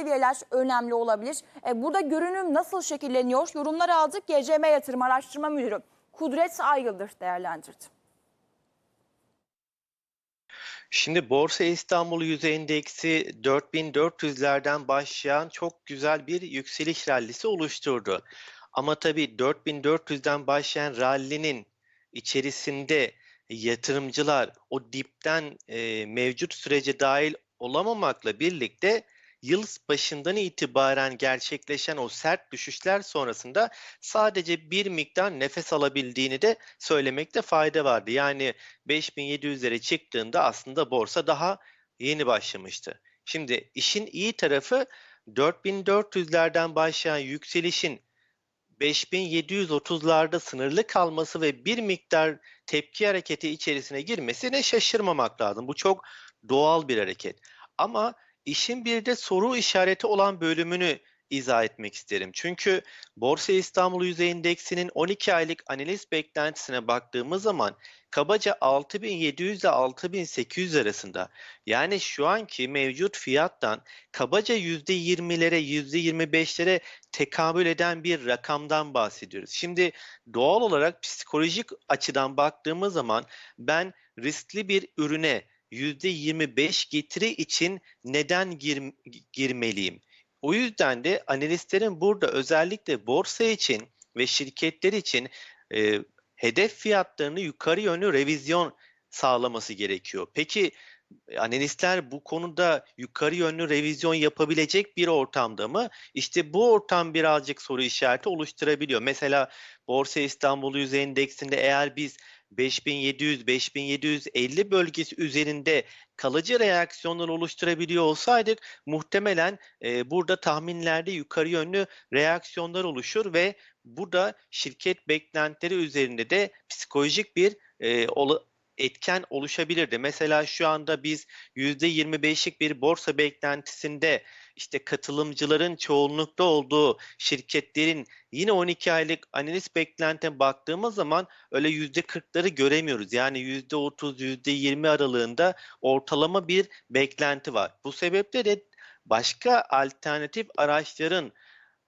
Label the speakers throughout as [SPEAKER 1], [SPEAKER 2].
[SPEAKER 1] seviyeler önemli olabilir. E, burada görünüm nasıl şekilleniyor? Yorumlar aldık. GCM Yatırım Araştırma Müdürü Kudret Aygıldır değerlendirdi.
[SPEAKER 2] Şimdi Borsa İstanbul Yüz Endeksi 4400'lerden başlayan çok güzel bir yükseliş rallisi oluşturdu. Ama tabii 4400'den başlayan rallinin içerisinde yatırımcılar o dipten e, mevcut sürece dahil olamamakla birlikte yıl başından itibaren gerçekleşen o sert düşüşler sonrasında sadece bir miktar nefes alabildiğini de söylemekte fayda vardı. Yani 5700'lere çıktığında aslında borsa daha yeni başlamıştı. Şimdi işin iyi tarafı 4400'lerden başlayan yükselişin 5730'larda sınırlı kalması ve bir miktar tepki hareketi içerisine girmesine şaşırmamak lazım. Bu çok doğal bir hareket. Ama işin bir de soru işareti olan bölümünü izah etmek isterim. Çünkü Borsa İstanbul Yüzey Endeksinin 12 aylık analiz beklentisine baktığımız zaman kabaca 6700 ile 6800 arasında yani şu anki mevcut fiyattan kabaca %20'lere %25'lere tekabül eden bir rakamdan bahsediyoruz. Şimdi doğal olarak psikolojik açıdan baktığımız zaman ben riskli bir ürüne %25 getiri için neden gir, girmeliyim? O yüzden de analistlerin burada özellikle borsa için ve şirketler için e, hedef fiyatlarını yukarı yönlü revizyon sağlaması gerekiyor. Peki analistler bu konuda yukarı yönlü revizyon yapabilecek bir ortamda mı? İşte bu ortam birazcık soru işareti oluşturabiliyor. Mesela Borsa İstanbul Yüz Endeksinde eğer biz 5700-5750 bölgesi üzerinde kalıcı reaksiyonlar oluşturabiliyor olsaydık muhtemelen e, burada tahminlerde yukarı yönlü reaksiyonlar oluşur ve burada şirket beklentileri üzerinde de psikolojik bir e, etken oluşabilirdi. Mesela şu anda biz %25'lik bir borsa beklentisinde işte katılımcıların çoğunlukta olduğu şirketlerin yine 12 aylık analiz beklentine baktığımız zaman öyle %40'ları göremiyoruz. Yani %30, %20 aralığında ortalama bir beklenti var. Bu sebeple de başka alternatif araçların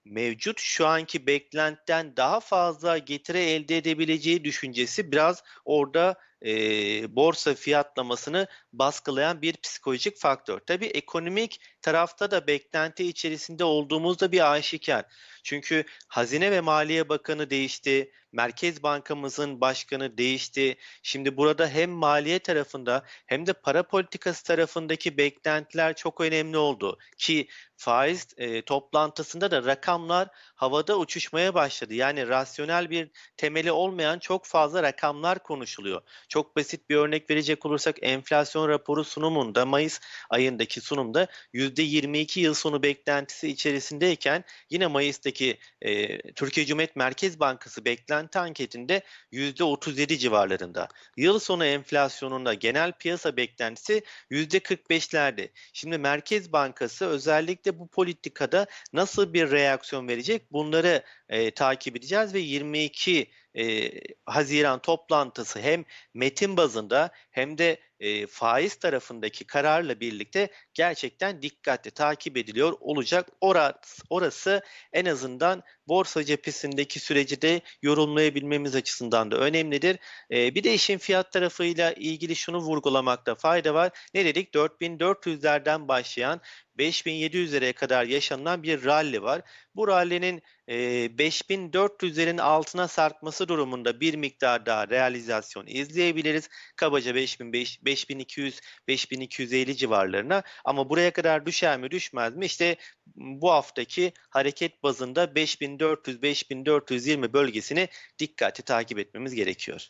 [SPEAKER 2] mevcut şu anki beklentiden daha fazla getiri elde edebileceği düşüncesi biraz orada e, borsa fiyatlamasını baskılayan bir psikolojik faktör. Tabii ekonomik tarafta da beklenti içerisinde olduğumuzda bir aşikar. Çünkü Hazine ve Maliye Bakanı değişti, Merkez Bankamızın başkanı değişti. Şimdi burada hem maliye tarafında hem de para politikası tarafındaki beklentiler çok önemli oldu. Ki faiz e, toplantısında da rakamlar havada uçuşmaya başladı. Yani rasyonel bir temeli olmayan çok fazla rakamlar konuşuluyor. Çok basit bir örnek verecek olursak enflasyon raporu sunumunda Mayıs ayındaki sunumda %22 yıl sonu beklentisi içerisindeyken yine Mayıs'taki e, Türkiye Cumhuriyet Merkez Bankası beklenti anketinde %37 civarlarında. Yıl sonu enflasyonunda genel piyasa beklentisi %45'lerde. Şimdi Merkez Bankası özellikle bu politikada nasıl bir reaksiyon verecek bunları e, takip edeceğiz ve 22 e, Haziran toplantısı hem metin bazında hem de e, faiz tarafındaki kararla birlikte gerçekten dikkatli takip ediliyor olacak. Orası, orası en azından borsa cephesindeki süreci de yorumlayabilmemiz açısından da önemlidir. E, bir de işin fiyat tarafıyla ilgili şunu vurgulamakta fayda var. Ne dedik? 4400'lerden başlayan 5700'lere kadar yaşanılan bir rally var. Bu rally'nin e, 5400'lerin altına sarkması durumunda bir miktar daha realizasyon izleyebiliriz. Kabaca 5005, 5200, 5250 civarlarına ama buraya kadar düşer mi düşmez mi? İşte bu haftaki hareket bazında 5400-5420 bölgesini dikkatli takip etmemiz gerekiyor.